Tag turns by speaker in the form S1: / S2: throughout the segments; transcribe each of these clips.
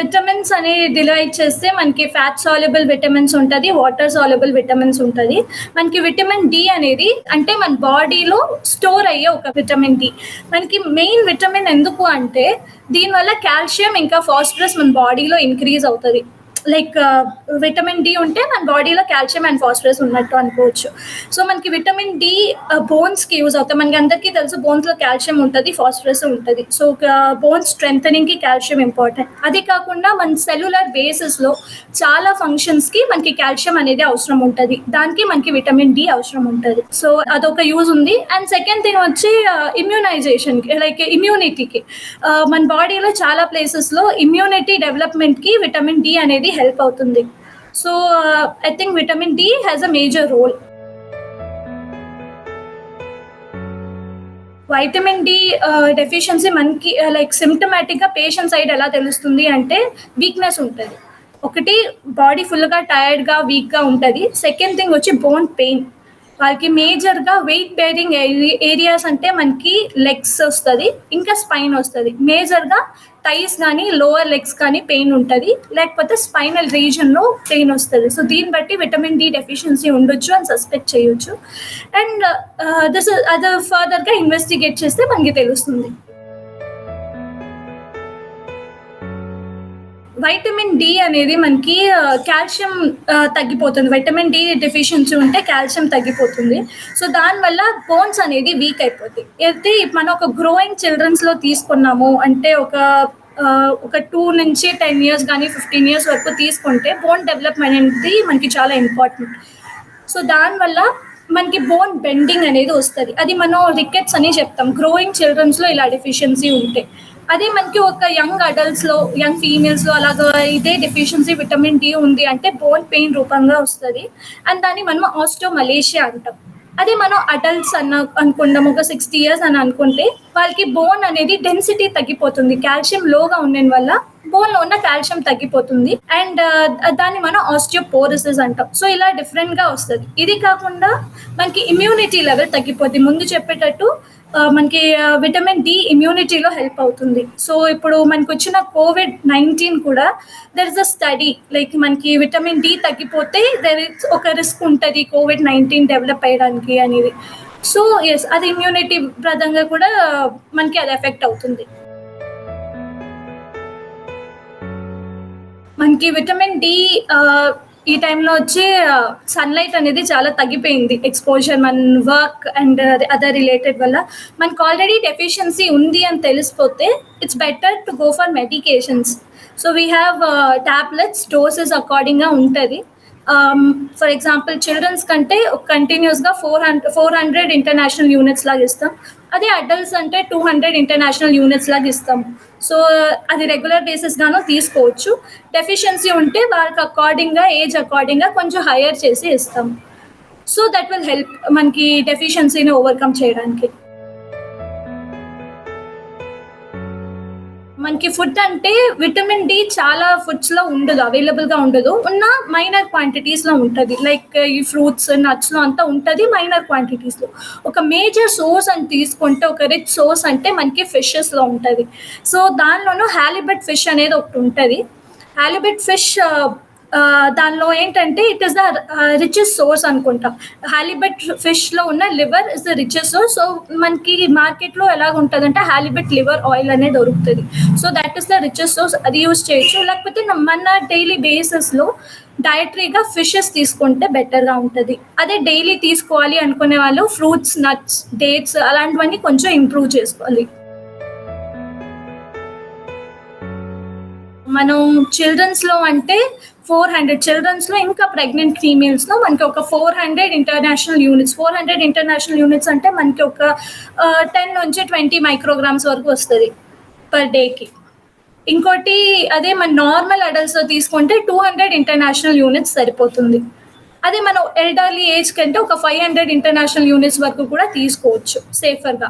S1: Vitamins అని divide చేస్తే మనకి ఫ్యాట్ సాల్యుబుల్ విటమిన్స్ ఉంటుంది వాటర్ సాల్యుబుల్ విటమిన్స్ ఉంటుంది. మనకి విటమిన్ డి అనేది అంటే మన బాడీలో స్టోర్ అయ్యే ఒక విటమిన్ డి మనకి మెయిన్ విటమిన్ ఎందుకు అంటే దీనివల్ల కాల్షియం ఇంకా ఫాస్ఫరస్ మన బాడీలో ఇంక్రీజ్ అవుతుంది. లైక్ విటమిన్ డి ఉంటే మన బాడీలో కాల్షియం అండ్ ఫాస్ఫరస్ ఉన్నట్టు అనుకోవచ్చు. సో మనకి విటమిన్ డి బోన్స్కి యూజ్ అవుతాయి. మనకి అందరికీ తెలుసు బోన్స్లో కాల్షియం ఉంటుంది ఫాస్ఫరస్ ఉంటుంది. సో బోన్స్ స్ట్రెంగ్కి కాల్షియం ఇంపార్టెంట్. అది కాకుండా మన సెల్యులర్ బేసిస్లో చాలా ఫంక్షన్స్కి మనకి కాల్షియం అనేది అవసరం ఉంటుంది. దానికి మనకి విటమిన్ డి అవసరం ఉంటుంది. సో అదొక యూజ్ ఉంది. అండ్ సెకండ్ థింగ్ వచ్చి ఇమ్యూనైజేషన్కి లైక్ ఇమ్యూనిటీకి. మన బాడీలో చాలా ప్లేసెస్లో ఇమ్యూనిటీ డెవలప్మెంట్కి విటమిన్ డి అనేది హెల్ప్ అవుతుంది. So I think vitamin D has a major role vitamin D deficiency మనకి లైక్ సిమ్టమాటిక్గా పేషెంట్ సైడ్ ఎలా తెలుస్తుంది అంటే వీక్నెస్ ఉంటుంది. ఒకటి బాడీ ఫుల్గా టైర్డ్గా వీక్గా ఉంటుంది. సెకండ్ థింగ్ వచ్చి బోన్ పెయిన్ వాళ్ళకి మేజర్గా వెయిట్ బేరింగ్ ఏరియాస్ అంటే మనకి లెగ్స్ వస్తుంది ఇంకా స్పైన్ వస్తుంది. మేజర్గా టైస్ కానీ లోవర్ లెగ్స్ కానీ పెయిన్ ఉంటుంది లేకపోతే స్పైనల్ రీజన్లో పెయిన్ వస్తుంది. సో దీన్ని బట్టి విటమిన్ డి డెఫిషియన్సీ ఉండొచ్చు అని సస్పెక్ట్ చేయొచ్చు. అండ్ దిస్ uh, అది ఫర్దర్గా ఇన్వెస్టిగేట్ చేస్తే మనకి తెలుస్తుంది. వైటమిన్ డి అనేది మనకి కాల్షియం తగ్గిపోతుంది. వైటమిన్ డి డెఫిషియన్సీ ఉంటే కాల్షియం తగ్గిపోతుంది. సో దానివల్ల బోన్స్ అనేది వీక్ అయిపోతాయి. అయితే మనం ఒక గ్రోయింగ్ చిల్డ్రన్స్లో తీసుకున్నాము అంటే ఒక ఒక టూ నుంచి టెన్ ఇయర్స్ కానీ ఫిఫ్టీన్ ఇయర్స్ వరకు తీసుకుంటే బోన్ డెవలప్మెంట్ అనేది మనకి చాలా ఇంపార్టెంట్ సో దానివల్ల మనకి బోన్ బెండింగ్ అనేది వస్తుంది. అది మనం రికెట్స్ అని చెప్తాం. గ్రోయింగ్ చిల్డ్రన్స్లో ఇలా డెఫిషియన్సీ ఉంటే. అదే మనకి ఒక యంగ్ అడల్ట్స్లో యంగ్ ఫీమేల్స్లో అలాగా ఇదే డెఫిషియన్సీ విటమిన్ డి ఉంది అంటే బోన్ పెయిన్ రూపంగా వస్తుంది. అండ్ దాన్ని మనం ఆస్టో మలేషియా అంటాం. అదే మనం అడల్ట్స్ అన్న అనుకుంటాం ఒక సిక్స్టీ ఇయర్స్ అని అనుకుంటే వాళ్ళకి బోన్ అనేది డెన్సిటీ తగ్గిపోతుంది. కాల్షియం లోగా ఉండడం వల్ల బోన్లో ఉన్న కాల్షియం తగ్గిపోతుంది. అండ్ uh, దాన్ని మనం ఆస్టియోపోరసిస్ అంటాం. సో ఇలా డిఫరెంట్గా వస్తుంది. ఇది కాకుండా మనకి ఇమ్యూనిటీ లెవెల్ తగ్గిపోతుంది ముందు చెప్పేటట్టు మనకి విటమిన్ డి ఇమ్యూనిటీలో హెల్ప్ అవుతుంది. సో ఇప్పుడు మనకు వచ్చిన కోవిడ్ నైన్టీన్ కూడా there is a study like మనకి విటమిన్ డి తగ్గిపోతే దర్ ఇస్ ఒక రిస్క్ ఉంటుంది కోవిడ్ నైన్టీన్ డెవలప్ అయ్యడానికి అనేది. సో ఎస్ అది ఇమ్యూనిటీ ప్రదంగా కూడా మనకి అది ఎఫెక్ట్ అవుతుంది. మనకి విటమిన్ డి ఈ టైంలో వచ్చి సన్లైట్ అనేది చాలా తగ్గిపోయింది. ఎక్స్పోజర్ మన వర్క్ అండ్ అదర్ రిలేటెడ్ వల్ల. మనకు ఆల్రెడీ డెఫిషియన్సీ ఉంది అని తెలిసిపోతే it's better to go for medications so we have tablets doses అకార్డింగ్గా ఉంటుంది. ఫర్ ఎగ్జాంపుల్ చిల్డ్రన్స్ కంటే కంటిన్యూస్గా four hundred four hundred international units లాగా ఇస్తాం. అదే అడల్ట్స్ అంటే టూ హండ్రెడ్ ఇంటర్నేషనల్ యూనిట్స్ లాగా ఇస్తాం. సో అది రెగ్యులర్ బేసిస్ గాను తీసుకోవచ్చు. డెఫిషియన్సీ ఉంటే వాళ్ళకి అకార్డింగ్గా ఏజ్ అకార్డింగ్గా కొంచెం హైయర్ చేసి ఇస్తాం. సో దట్ విల్ హెల్ప్ మనకి డెఫిషియన్సీని ఓవర్కమ్ చేయడానికి. మనకి ఫుడ్ అంటే విటమిన్ డి చాలా ఫుడ్స్లో ఉండదు అవైలబుల్గా ఉండదు. ఉన్న మైనర్ క్వాంటిటీస్లో ఉంటుంది. లైక్ ఈ ఫ్రూట్స్ నట్స్లో అంతా ఉంటుంది మైనర్ క్వాంటిటీస్లో. ఒక మేజర్ సోర్స్ అని తీసుకుంటే ఒక రిచ్ సోర్స్ అంటే మనకి ఫిషెస్లో ఉంటుంది. సో దానిలోనూ హాలిబెట్ ఫిష్ అనేది ఒకటి ఉంటుంది. హాలిబెట్ ఫిష్ దానిలో ఏంటంటే it is the richest source అనుకుంటాం. హాలిబెట్ ఫిష్లో ఉన్న liver is the richest source so మనకి మార్కెట్లో ఎలాగ ఉంటుంది అంటే హాలిబెట్ లివర్ ఆయిల్ అనేది దొరుకుతుంది. So that is the richest source అది యూస్ చేయొచ్చు. లేకపోతే మన డైలీ బేసిస్లో డయటరీగా ఫిషెస్ తీసుకుంటే బెటర్గా ఉంటుంది. అదే డైలీ తీసుకోవాలి అనుకునే వాళ్ళు ఫ్రూట్స్ నట్స్ డేట్స్ అలాంటివన్నీ కొంచెం ఇంప్రూవ్ చేసుకోవాలి. మనం చిల్డ్రన్స్లో అంటే ఫోర్ హండ్రెడ్ చిల్డ్రన్స్లో ఇంకా ప్రెగ్నెంట్ ఫీమేల్స్లో మనకి ఒక four hundred international units four hundred international units అంటే మనకి ఒక టెన్ నుంచి ట్వంటీ మైక్రోగ్రామ్స్ వరకు వస్తుంది పర్ డేకి ఇంకోటి అదే మన నార్మల్ అడల్ట్స్లో తీసుకుంటే టూ హండ్రెడ్ ఇంటర్నేషనల్ యూనిట్స్ సరిపోతుంది. అదే మనం ఎల్డర్లీ ఏజ్ కంటే ఒక ఫైవ్ హండ్రెడ్ ఇంటర్నేషనల్ యూనిట్స్ వరకు కూడా తీసుకోవచ్చు సేఫర్గా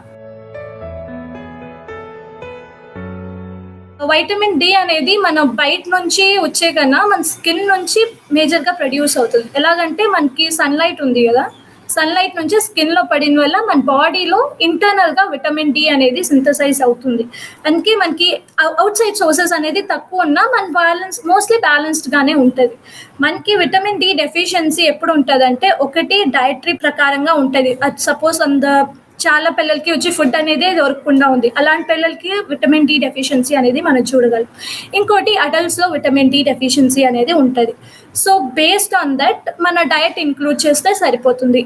S1: వైటమిన్ డి అనేది మన బయట నుంచి వచ్చే కన్నా మన స్కిన్ నుంచి మేజర్గా ప్రొడ్యూస్ అవుతుంది. ఎలాగంటే మనకి సన్లైట్ ఉంది కదా సన్లైట్ నుంచి స్కిన్లో పడిన వల్ల మన బాడీలో ఇంటర్నల్గా విటమిన్ డి అనేది సింథసైజ్ అవుతుంది. అందుకే మనకి అవుట్ సైడ్ సోర్సెస్ అనేది తక్కువ ఉన్నా మన బ్యాలెన్స్ మోస్ట్లీ బ్యాలెన్స్డ్గానే ఉంటుంది. మనకి విటమిన్ డి డెఫిషియన్సీ ఎప్పుడు ఉంటుంది అంటే ఒకటి డయటరీ ప్రకారంగా ఉంటుంది. అది సపోజ్ అంద చాలా పిల్లలకి వచ్చి ఫుడ్ అనేది దొరకకుండా ఉంది. అలాంటి పిల్లలకి విటమిన్ డి డెఫిషియన్సీ అనేది మనం చూడగలం. ఇంకోటి అడల్ట్స్లో విటమిన్ డి డెఫిషియన్సీ అనేది ఉంటుంది. సో బేస్డ్ ఆన్ దట్ మన డయట్ ఇంక్లూడ్ చేస్తే సరిపోతుంది.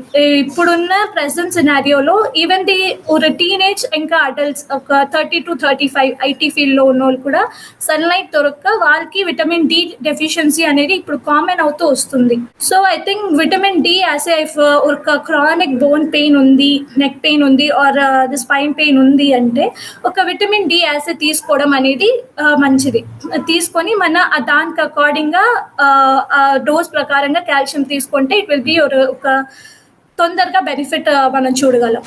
S1: ఇప్పుడున్న ప్రజెంట్ సినారియోలో ఈవెన్ ది ఒక టీనేజ్ ఇంకా అడల్ట్స్ ఒక thirty to thirty five IT ఫీల్డ్లో ఉన్న వాళ్ళు కూడా సన్లైట్ దొరక్క వాళ్ళకి విటమిన్ డి డెఫిషియన్సీ అనేది ఇప్పుడు కామన్ అవుతూ వస్తుంది. So I think vitamin D as if ఒక క్రానిక్ బోన్ పెయిన్ ఉంది నెక్ పెయిన్ ఉంది ఆర్ ది స్పైన్ పెయిన్ ఉంది అంటే ఒక విటమిన్ డి యాజ్ తీసుకోవడం అనేది uh, మంచిది. తీసుకొని మన దానికి అకార్డింగ్గా డోస్ ప్రకారంగా కాల్షియం తీసుకుంటే ఇట్ విల్ బి ఒక తొందరగా బెనిఫిట్ మనం చూడగలం.